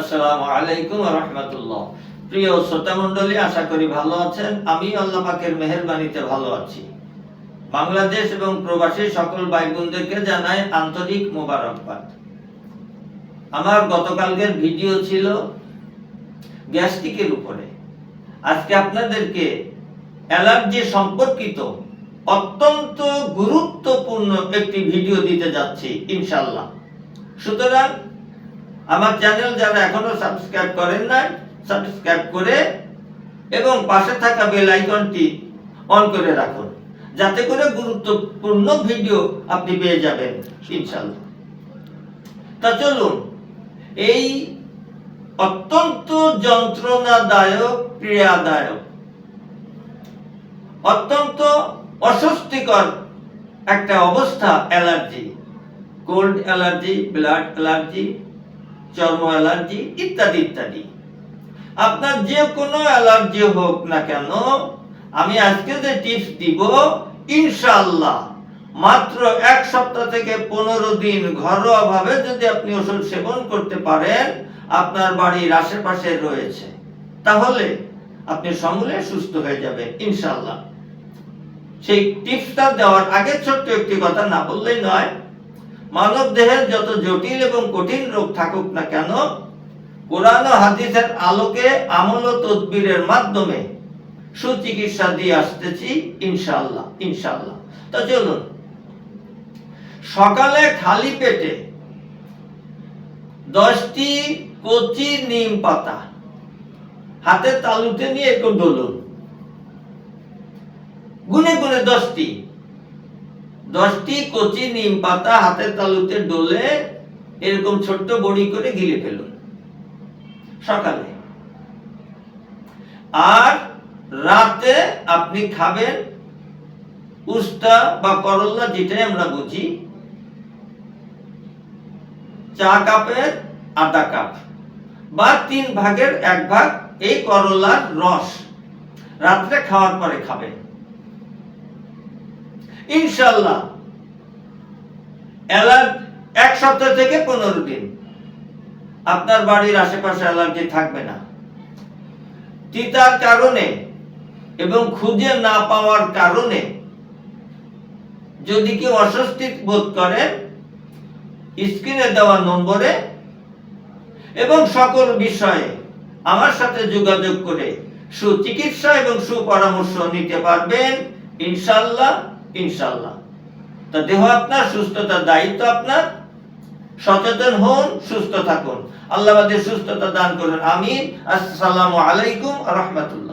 আসসালামু আলাইকুম রহমতুল্লাহ। প্রিয় শ্রোতা মণ্ডলী, আশা করি ভালো আছেন। আমি আল্লাহ পাকের মেহেরবানিতে ভালো আছি। বাংলাদেশ এবং প্রবাসী সকল ভাই বোনদেরকে জানাই আন্তরিক মোবারকবাদ। আমার গতকালকের ভিডিও ছিল গ্যাস্ট্রিকের উপরে। আজকে আপনাদেরকে অ্যালার্জি সম্পর্কিত অত্যন্ত গুরুত্বপূর্ণ একটি ভিডিও দিতে যাচ্ছি ইনশাল্লাহ সুতরাং আমার চ্যানেল যারা এখনও সাবস্ক্রাইব করেন নাই সাবস্ক্রাইব করে এবং পাশে থাকা বেল আইকনটি অন করে রাখুন, যাতে করে গুরুত্বপূর্ণ ভিডিও আপনি পেয়ে যাবেন ইনশাল্লাহ তা চলুন, এই অত্যন্ত যন্ত্রণাদায়ক পীড়াদায়ক অত্যন্ত অস্বস্তিকর একটা অবস্থা, allergy cold allergy blood allergy চর্ম অ্যালার্জি ইত্যাদি ইত্যাদি। আপনার যে কোনো অ্যালার্জি হোক না কেন, আমি আজকে যে টিপস দিব, ইনশাআল্লাহ, মাত্র এক সপ্তাহ থেকে পনেরো দিন ঘরোয়া ভাবে যদি আপনি ওষুধ সেবন করতে পারেন, আপনার বাড়ির আশেপাশে রয়েছে, তাহলে আপনি সমূলে সুস্থ হয়ে যাবেন, ইনশাআল্লাহ। সেই টিপসটা দেওয়ার আগে ছোট্ট একটি কথা না বললেই নয় মানব দেহের যত জটিল এবং কঠিন রোগ থাকুক না কেন, কোরআন ও হাদিসের আলোকে, আমল ও তদবিরের মাধ্যমে সুচিকিৎসা দিয়ে আসতেছি ইনশাআল্লাহ ইনশাআল্লাহ। তো চলুন, সকালে খালি পেটে দশটি কচি নিম পাতা হাতে তালুতে নিয়ে একটু ডলুন। গুনে গুনে দশটি। দশটি কচি নিম পাতা হাতের তালুতে ডলে এরকম ছোট্ট বড়ি করে গিলে ফেলুন। সকালে। আর রাতে আপনি খাবেন উস্তা বা করল্লা যেটাই আমরা বুঝি। চা কাপের আধা কাপ বা তিন ভাগের এক ভাগ এই করলার রস। রাত্রে খাওয়ার পরে খাবেন। ইনশাল্লাহ অ্যালার্জি এক সপ্তাহ থেকে পনেরো দিন। আপনার বাড়ির আশেপাশে অ্যালার্জি থাকবে না। তিতার কারণে এবং খুঁজে না পাওয়ার কারণে যদি কেউ অস্বস্তি বোধ করেন, স্ক্রিনে দেওয়া নম্বরে এবং সকল বিষয়ে আমার সাথে যোগাযোগ করে সুচিকিৎসা এবং সুপরামর্শ নিতে পারবেন ইনশাল্লাহ ইনশাল্লাহ তা দেহ আপনার, সুস্থতার দায়িত্ব আপনার। সচেতন হন, সুস্থ থাকুন। আল্লাহ সুস্থতা দান করুন। আমিন। আসসালামু আলাইকুম রহমতুল্লাহ।